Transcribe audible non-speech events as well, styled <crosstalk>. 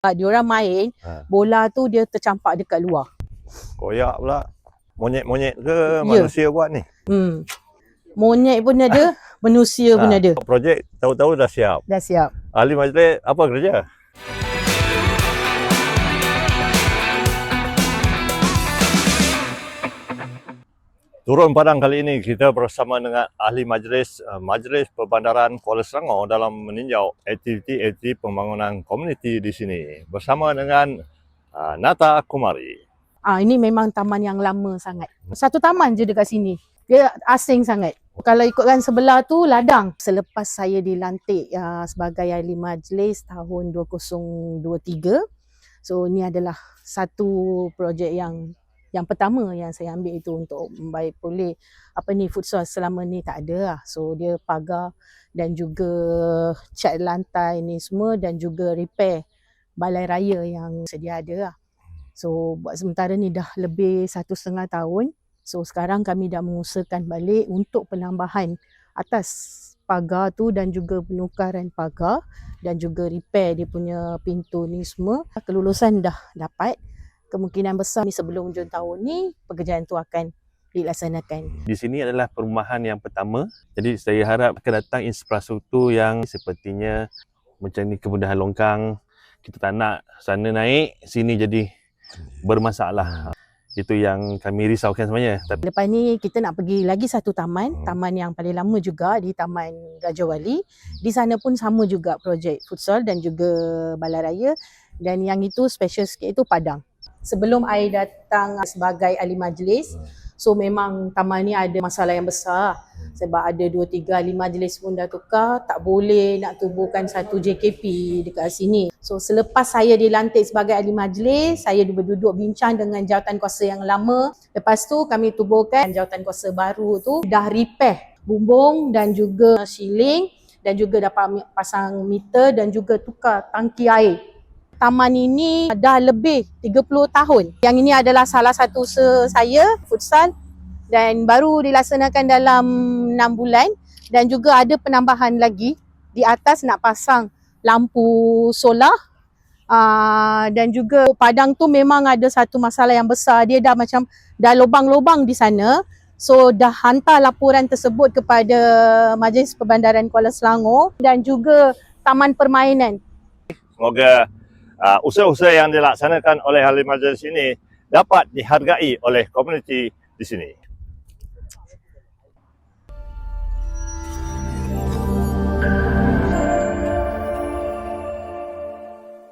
Dia orang main, Ha. bola tu dia tercampak dekat luar. Koyak pula. Monyet-monyet ke Ya. manusia buat ni? Hmm. Monyet pun ada, <laughs> manusia pun Ha, ada. Projek tahu-tahu dah siap. Dah siap. Ahli majlis apa kerja? Turun padang kali ini kita bersama dengan ahli majlis uh, Majlis Perbandaran Kuala Selangor dalam meninjau aktiviti-aktiviti pembangunan komuniti di sini bersama dengan uh, Nata Kumari. Ah ini memang taman yang lama sangat. Satu taman je dekat sini. Dia asing sangat. Kalau ikutkan sebelah tu ladang. Selepas saya dilantik uh, sebagai ahli majlis tahun 2023. So ini adalah satu projek yang yang pertama yang saya ambil itu untuk membaik pulih apa ni futsal selama ni tak ada lah. So dia pagar dan juga cat lantai ni semua dan juga repair balai raya yang sedia ada lah. So buat sementara ni dah lebih satu setengah tahun. So sekarang kami dah mengusahakan balik untuk penambahan atas pagar tu dan juga penukaran pagar dan juga repair dia punya pintu ni semua. Kelulusan dah dapat. Kemungkinan besar ni sebelum hujung tahun ni pekerjaan tu akan dilaksanakan. Di sini adalah perumahan yang pertama. Jadi saya harap akan datang infrastruktur yang sepertinya macam ni kemudahan longkang. Kita tak nak sana naik, sini jadi bermasalah. Itu yang kami risaukan sebenarnya. Tapi Lepas ni kita nak pergi lagi satu taman, taman yang paling lama juga di Taman Raja Wali. Di sana pun sama juga projek futsal dan juga balai raya dan yang itu special sikit itu Padang. Sebelum I datang sebagai ahli majlis, so memang taman ni ada masalah yang besar sebab ada dua tiga ahli majlis pun dah tukar, tak boleh nak tubuhkan satu JKP dekat sini. So selepas saya dilantik sebagai ahli majlis, saya berduduk bincang dengan jawatan kuasa yang lama. Lepas tu kami tubuhkan jawatan kuasa baru tu dah repair bumbung dan juga ceiling dan juga dapat pasang meter dan juga tukar tangki air. Taman ini dah lebih 30 tahun. Yang ini adalah salah satu usaha saya, futsal dan baru dilaksanakan dalam 6 bulan. Dan juga ada penambahan lagi di atas nak pasang lampu solar. Uh, dan juga padang tu memang ada satu masalah yang besar. Dia dah macam dah lubang-lubang di sana. So dah hantar laporan tersebut kepada Majlis Perbandaran Kuala Selangor dan juga Taman Permainan. Semoga uh, usaha-usaha yang dilaksanakan oleh ahli majlis ini dapat dihargai oleh komuniti di sini.